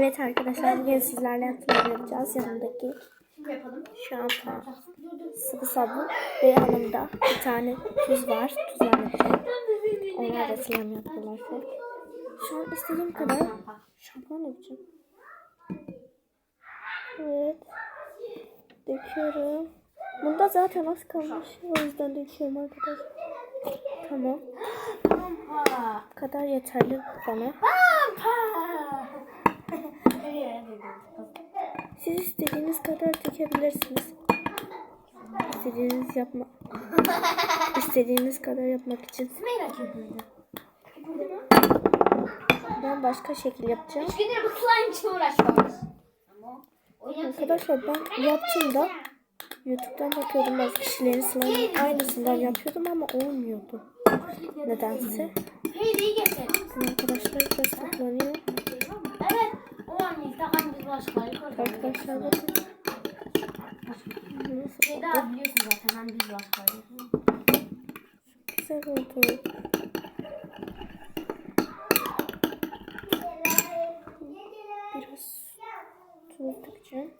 Evet arkadaşlar bugün sizlerle hatırlama yapacağız. Yanımdaki şampuan, sıvı sabun ve yanımda bir tane tuz var. Tuzla yapacağım. Onlar da slime yapıyorlar. Şu an istediğim kadar şampuan yapacağım. Evet. Döküyorum. Bunda zaten az kalmış. O yüzden döküyorum arkadaşlar. Tamam. Bu kadar yeterli bana. Siz istediğiniz kadar dökebilirsiniz. İstediğiniz yapma. İstediğiniz kadar yapmak için. Ben başka şekil yapacağım. Üç gündür bu slime için o Arkadaşlar ben yaptığımda YouTube'dan bakıyordum bazı kişilerin slime aynısından yapıyordum ama olmuyordu. Nedense. Arkadaşlar biraz toplanıyor. İlk defa biz koyduk. Arkadaşlar bakın. Ceyda biliyorsun zaten ben biz başkaları. güzel oldu. Biraz dökeceğim.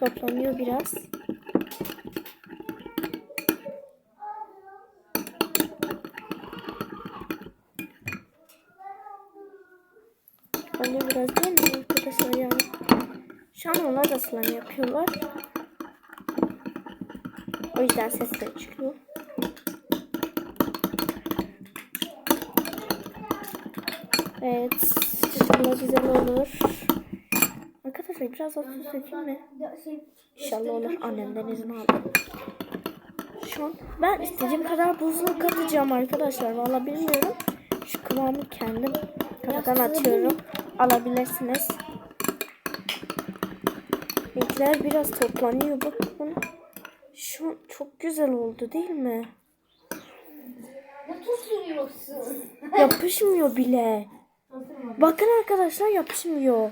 Toplanıyor biraz. Anne biraz değil mi arkadaşlar yani? Şu an onlar da slime yapıyorlar. O yüzden ses de çıkıyor. Evet. İnşallah güzel olur. Arkadaşlar biraz daha tuz dökeyim mi? İnşallah olur. Annemden izin aldım. Şu an ben istediğim kadar buzlu katacağım arkadaşlar. Valla bilmiyorum. Şu kıvamı kendim kafadan atıyorum. Alabilirsiniz. Renkler biraz toplanıyor. Bakın. Şu an çok güzel oldu değil mi? Yapışmıyor bile. Bakın arkadaşlar yapışmıyor.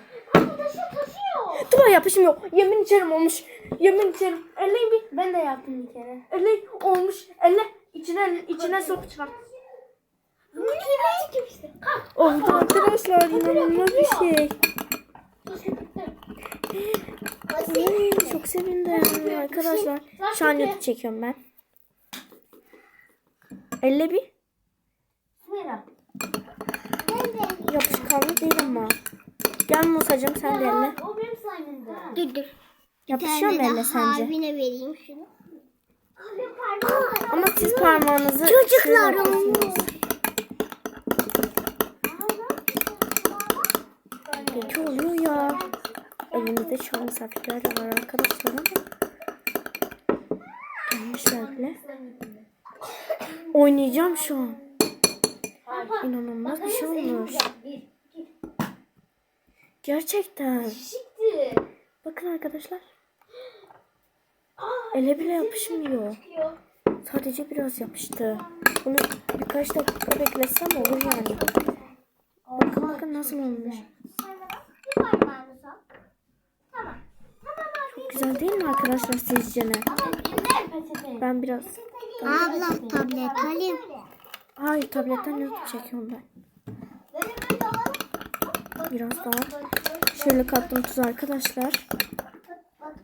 Dur yapışmıyor. Yemin içerim olmuş. Yemin içerim. Elleyin bir. Ben de yaptım bir kere. Elleyin olmuş. Elle. içine içine sok çıkar. Oldu arkadaşlar. inanılmaz bir şey. Ay, çok sevindim arkadaşlar. Şu an YouTube çekiyorum ben. Elle bir. Yapışkanlı değil ama. Gel Musacığım sen de elle. O benim slime'ımdı. Dur dur. Yapışıyor mu elle sence? Abine vereyim şunu. Ama siz parmağınızı Çocuklar şuraya yapıyorsunuz. oynuyor. Peki oluyor ya. Elimizde şu an misafirler var arkadaşlar ama. Gelmişler bile. Oynayacağım şu an. İnanılmaz bir şey olmuş. Gerçekten. Bakın arkadaşlar. Ele bile yapışmıyor. Sadece biraz yapıştı. Bunu birkaç dakika beklesem olur yani. Bakın bakın nasıl olmuş. Bir parmağını sok. Tamam. Tamam Güzel değil mi arkadaşlar sizce ne? Ben biraz... Abla tablet alayım. Hayır tabletten YouTube çekiyorum ben. Biraz daha. Şöyle kattım tuz arkadaşlar.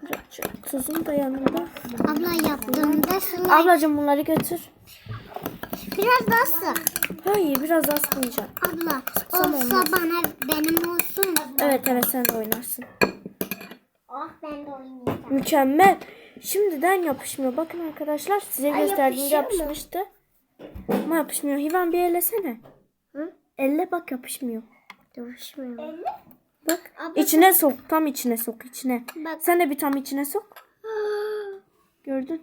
Birazcık tuzum da yanımda. Abla yaptığımda slime. Ablacığım bunları götür. Biraz daha sık. Hayır biraz az koyacağım. Abla Sıksam olsa olmaz. bana benim olsun. Evet evet sen de oynarsın. Oh ben de oynayacağım. Mükemmel. Şimdiden yapışmıyor. Bakın arkadaşlar size gösterdiğimde mu? yapışmıştı. Ama yapışmıyor. Hivan bir ellesene. Hı? Elle bak yapışmıyor. Duruşmuyor. Bak. Abla- içine sok. Tam içine sok. içine. Bak. Sen de bir tam içine sok. Gördün.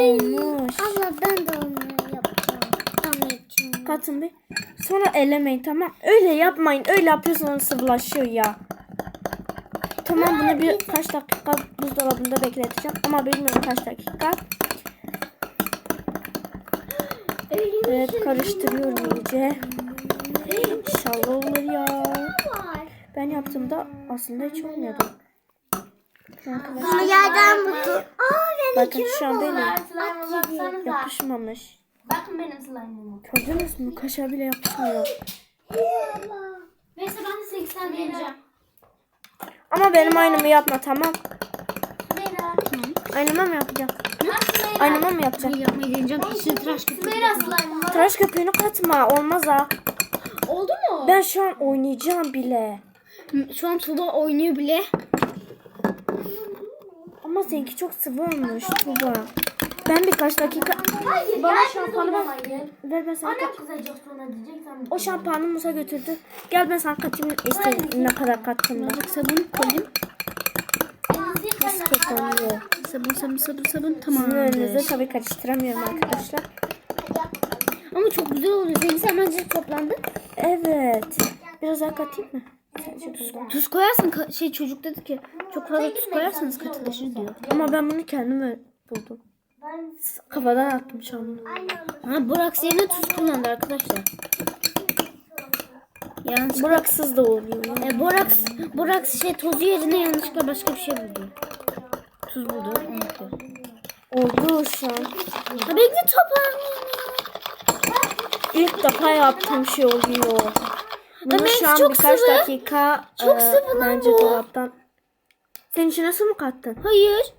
Olmuş. Abla ben de onu yapacağım. Tam için. Katın bir. Sonra ellemeyin tamam. Öyle yapmayın. Öyle yapıyorsanız sıvılaşıyor ya. Tamam bunu bir kaç dakika buzdolabında bekleteceğim. Ama bilmiyorum kaç dakika. Evet karıştırıyorum iyice. İnşallah olur ya. Ben yaptığımda aslında hiç olmuyordu. Ama yerden buldu. Aa bakın şu an benim yapışmamış. Bakın benim slime'ıma. Gördünüz mü? Kaşar bile yapışmıyor. Neyse ben de 80 vereceğim. Ama benim aynımı yapma tamam. Sümeyra. Aynıma mı yapacağım? Aynıma mı yapacağım? Yapmayı deneyeceğim. İçine tıraş Sümeyra slime'ıma. Tıraş köpüğünü katma. Olmaz ha. Oldu mu? Ben şu an oynayacağım bile. Şu an Tuba oynuyor bile. Ama seninki çok sıvı olmuş Tuba. Ben birkaç dakika... Hayır Bana şampuanı ver. Ver ben sana Annem kat. kızacak sonra diyeceksen. O şampuanı Musa götürdü. Gel ben sana katayım. İşte ne kadar kattım. Bak sabun koyayım. Yıkayın. Kesinlikle. Sabun sabun sabun sabun Sizin tamam. önünüzde tabii karıştıramıyorum arkadaşlar. Ama çok güzel oluyor. Senin hemen toplandı. Evet. Biraz daha katayım mı? Tuz koyarsan ka- şey çocuk dedi ki çok fazla tuz koyarsanız katılaşır diyor. Ama ben bunu kendim buldum. Ben Kafadan attım şu an. Ha Borax yerine tuz kullandı arkadaşlar. Yanlış. Buraksız da oluyor. E, Borax, Borax şey tozu yerine yanlışlıkla başka bir şey buldu. Tuz buldu. unuttu. Oldu şu an. Ha bekle toparlayayım İlk defa yaptığım şey oluyor. Bunu şu an çok birkaç sıvı. dakika Çok e, sıvı lan bence bu. dolaptan. Sen içine su mu kattın? Hayır.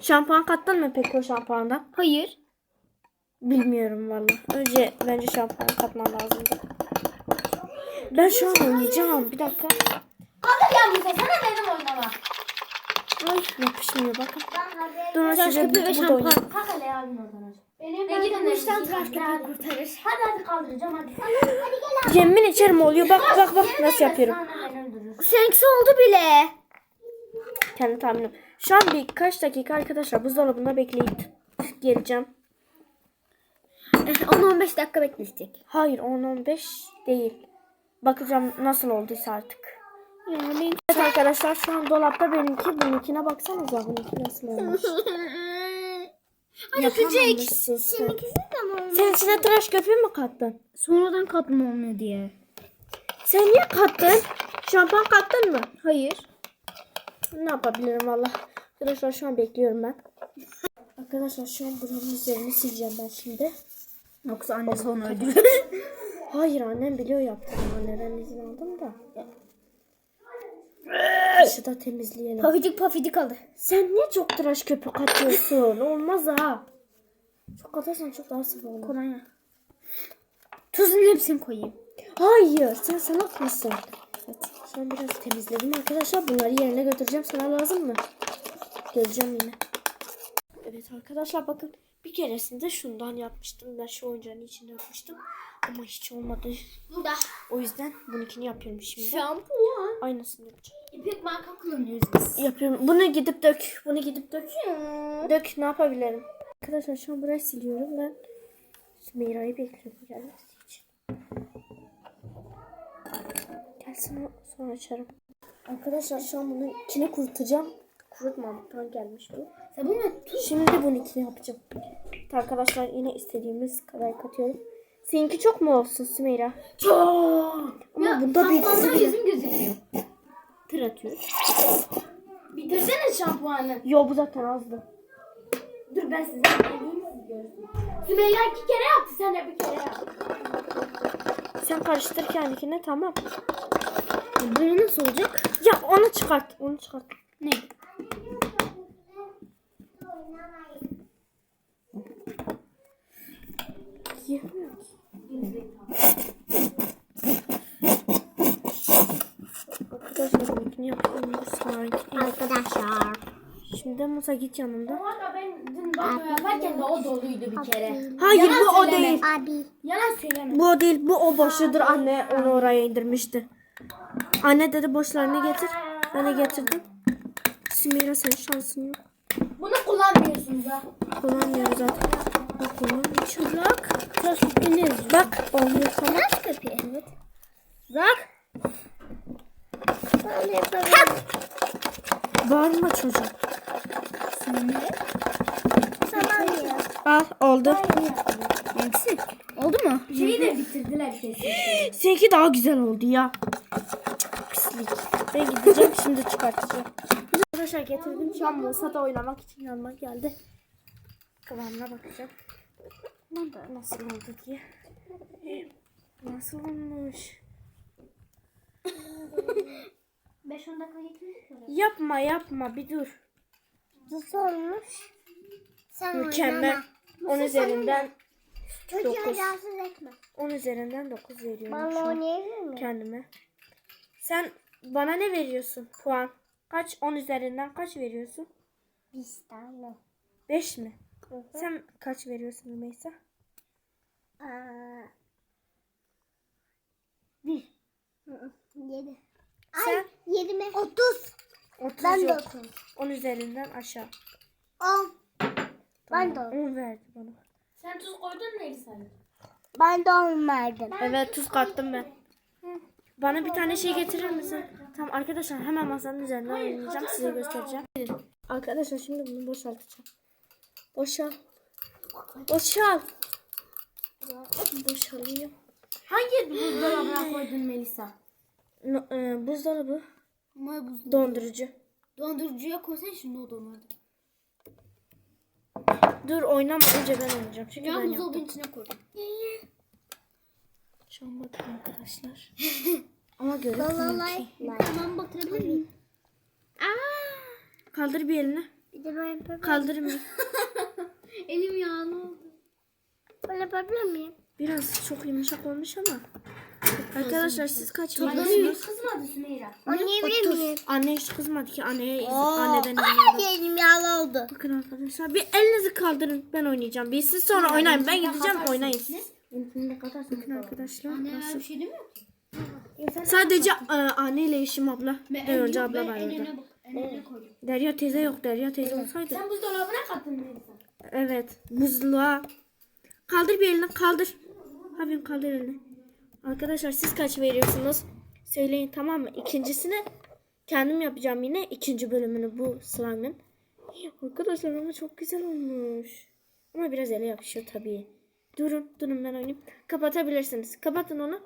Şampuan kattın mı peki o şampuandan? Hayır. Bilmiyorum valla. Önce bence şampuan katman lazımdı. Ben şu an oynayacağım. Bir dakika. Hadi ya Musa sana benim oynama. Ay yapışmıyor bakın. Dur Tıraş size köpüğü ve burada oynayayım. şampuan. Kalk hele abin oradan aç. Benim Ben gidin bu işten tıraş yıkayın. köpüğü kurtarır. Hadi hadi kaldıracağım hadi. Hadi gel abi. Yemin içerim oluyor. Bak bak bak nasıl yapıyorum. Seninkisi oldu bile. Kendi tahminim. Şu an birkaç dakika arkadaşlar buzdolabında bekleyip geleceğim. Eh, 10-15 dakika bekleyecek. Hayır 10-15 değil. Bakacağım nasıl olduysa artık. Ya benim... Evet arkadaşlar şu an dolapta benimki. Benimkine baksanıza benimki nasıl olmuş. Hadi küçük. Yapamamışsın sen. Seninkisi de mi olmuş? Sen içine tıraş köpüğü mü kattın? Sonradan katma olmuyor diye. Sen niye kattın? Şampuan kattın mı? Hayır. Ne yapabilirim valla. Arkadaşlar şu an bekliyorum ben. Arkadaşlar şu an buranın üzerini sileceğim ben şimdi. Yoksa annesi onu öldürür. Hayır annem biliyor yaptığımı. Anneden izin aldım da. Dışı da temizleyelim. pafidik pafidik aldı. Sen niye çok tıraş köpük atıyorsun? Olmaz ha. Çok atarsan çok daha sıvı olur. Kolonya. Tuzun hepsini koyayım. Hayır sen salak mısın? An biraz temizledim arkadaşlar. Bunları yerine götüreceğim. Sana lazım mı? Geleceğim yine. Evet arkadaşlar bakın. Bir keresinde şundan yapmıştım. Ben şu oyuncağın içinde yapmıştım. Ama hiç olmadı. Burada. O yüzden bununkini yapıyorum şimdi. Şampuan. Aynısını yapacağım. İpek marka kullanıyoruz biz. Yapıyorum. Bunu gidip dök. Bunu gidip dök. Dök ne yapabilirim? Arkadaşlar şu an burayı siliyorum ben. Sümeyra'yı bekliyorum gelmesi için. Gelsin sonra açarım. Arkadaşlar şu an bunu içine kurutacağım. Kurutmamaktan gelmiş bu. Sabun mu? Şimdi bunu içine yapacağım. Arkadaşlar yine istediğimiz kadar katıyorum. Seninki çok mu olsun Sümeyra? Çok. Ama bunda bir Şampuandan yüzüm gözüküyor. tır atıyor. Bitirsene şampuanı. Yo bu zaten azdı. Dur ben size siz görürsünüz. Sümeyra iki kere yaptı sen de bir kere yap. Sen karıştır kendikine tamam. Bu nasıl olacak? Ya onu çıkart. Onu çıkart. Ne? Yemiyor. Arkadaşlar. Bu sanki. Arkadaşlar. Şimdi Musa git yanımda. Ama ben dün banyo yaparken de o doluydu bir kere. Hayır Yalan bu o söyleme. değil. Abi. Yalan söyleme. Bu o değil. Bu o boşudur. Anne onu oraya indirmişti. Anne dedi boşlarını getir. Ben de getirdim. Sümeyra sen şansın yok. Bunu kullanmıyorsunuz ha. Kullanmıyor zaten. Bak kullanmıyor. Çırak. Bak olmuyor tamam. Tıraş köpüğü. Evet. Bak. Böyle yapalım. Bağırma çocuğum. Tamam ya. Al oldu. Hangisi? Oldu mu? Şeyi de bitirdiler kesin. Seninki daha güzel oldu ya. Pislik. Ben gideceğim şimdi çıkartacağım. Arkadaşlar getirdim. Şu an Musa da oynamak için yanıma geldi. Kıvamına bakacağım. Nasıl oldu diye. Nasıl olmuş? 5-10 dakika geçmiş mi? Yapma yapma bir dur. Nasıl olmuş? Sen Mükemmel. 10 üzerinden Çocuğa Dokuz. rahatsız etme. 10 üzerinden 9 veriyorum şu an oynayabilir miyim? kendime. Sen bana ne veriyorsun puan? Kaç 10 üzerinden kaç veriyorsun? Bir tane. 5 mi? Sen kaç veriyorsun Rümeysa? Aa, bir. Hı hı, Yedi. Sen? Ay yedi mi? Otuz. 30 Ben de yok. otuz. 10 üzerinden aşağı. On. Ben de on. 10 verdi bana. Sen tuz koydun mu Elisa'ya? Ben de on verdim. Evet tuz kattım ben. Bana bir tane şey getirir misin? Tamam arkadaşlar hemen masanın üzerine oynayacağım. Size göstereceğim. Arkadaşlar şimdi bunu boşaltacağım. Boşal. Boşal. Boşalıyor. Hangi buzdolabına koydun Melisa? No, e, buzdolabı. Ama buz Dondurucu. dondurucuya koysan şimdi o donardı. Dur oynama önce ben oynayacağım. Çünkü Ya ben yaptım. buzdolabının içine koydum. Şu an bakın arkadaşlar. Ama görünmüyor ki. Tamam batırabilir miyim? Kaldır bir elini. Bir de ben yapabilir Kaldır bir. Elim yağlı oldu. Ben yapabilir miyim? Biraz çok yumuşak olmuş ama. Arkadaşlar siz kaç veriyorsunuz? kızmadı Sümeyra. Oynayabilir miyim? Anne hiç kızmadı ki. Anneye izin, anneden izin. Elim yağlı oldu. Bakın arkadaşlar bir elinizi kaldırın. Ben oynayacağım. Bir siz sonra oynayın. Ben gideceğim oynayın siz. Bakın arkadaşlar. Anne Nasıl? bir şey demiyor ki. Sadece e, anne ile eşim abla. Ben önce abla var orada. eline koydum. Derya teyze yok. Derya teyze olsaydı. Sen buzdolabına kattın Melisa. Evet. Buzluğa. Kaldır bir elini kaldır. Hafif kaldır elini. Arkadaşlar siz kaç veriyorsunuz? Söyleyin tamam mı? İkincisini kendim yapacağım yine. ikinci bölümünü bu slime'ın. Arkadaşlar ama çok güzel olmuş. Ama biraz ele yapışıyor tabii. Durun durun ben oynayayım. Kapatabilirsiniz. Kapatın onu.